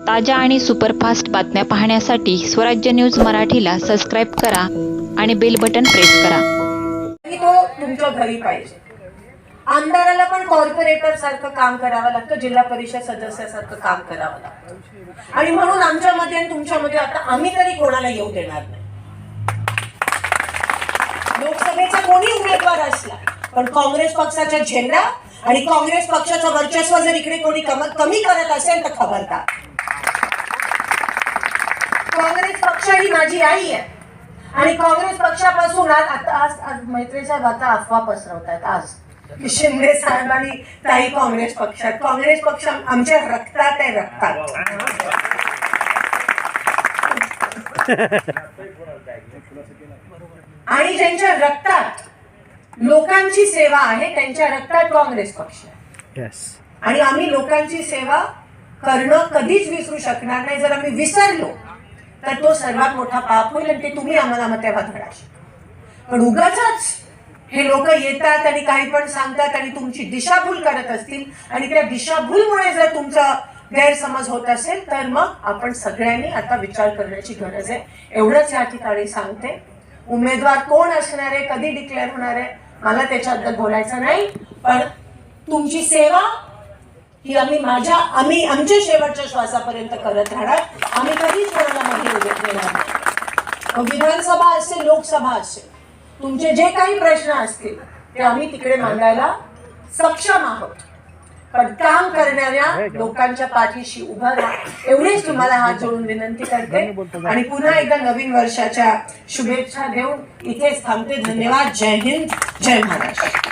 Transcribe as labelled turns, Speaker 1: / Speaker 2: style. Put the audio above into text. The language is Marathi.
Speaker 1: ताज्या आणि सुपरफास्ट बातम्या पाहण्यासाठी स्वराज्य न्यूज मराठीला सबस्क्राईब करा आणि बेल बटन प्रेस करा.
Speaker 2: की तो तुमच्या घरी पाहिजे. आमदाराला पण कॉर्पोरेटर सारखं काम करावं लागतं जिल्हा परिषद सदस्यासारखं काम करावं लागतं. आणि म्हणून आमच्यामध्ये आणि तुमच्यामध्ये आता आम्ही तरी कोणाला येऊ देणार नाही. लोकसभेचा कोणी उमेदवार असला पण काँग्रेस पक्षाचा झेंडा आणि काँग्रेस पक्षाचं वर्चस्व जर इकडे कोणी कम- कमी करत असेल तर खबरदार. काँग्रेस पक्ष ही माझी आई आहे. आणि काँग्रेस पक्षापासून आज आता आज आज मैत्री साहेब आता अफवा पसरवतात आज. की शिंदे साहेब आणि ताई काँग्रेस पक्षात काँग्रेस पक्ष आम- आमच्या रक्तात आहे रक्तात. आणि ज्यांच्या रक्तात लोकांची सेवा आहे त्यांच्या रक्तात काँग्रेस पक्ष आहे. आणि आम्ही लोकांची सेवा करणं कधीच विसरू शकणार नाही. जर आम्ही विसरलो तर तो सर्वात मोठा पाप होईल आणि ते तुम्ही आम्हाला मग तेव्हा धडा पण उगाच हे लोक येतात आणि काही पण सांगतात आणि तुमची दिशाभूल करत असतील आणि त्या दिशाभूलमुळे जर तुमचा गैरसमज होत असेल तर मग आपण सगळ्यांनी आता विचार करण्याची गरज आहे. एवढंच या ठिकाणी सांगते. उमेदवार कोण असणार आहे कधी डिक्लेअर होणार आहे मला त्याच्याबद्दल बोलायचं नाही पण तुमची सेवा ही आम्ही माझ्या आम्ही आमच्या शेवटच्या श्वासापर्यंत करत राहणार. आम्ही कधीच कोणाला मागे उभे नाही. विधानसभा असेल लोकसभा असेल तुमचे जे काही प्रश्न असतील ते आम्ही तिकडे मांडायला सक्षम आहोत. पण काम करणाऱ्या लोकांच्या पाठीशी उभं राहा. एवढीच तुम्हाला हात जोडून विनंती करते. आणि पुन्हा एकदा नवीन वर्षाच्या शुभेच्छा देऊन इथेच थांबते. धन्यवाद. जय हिंद. जय महाराष्ट्र.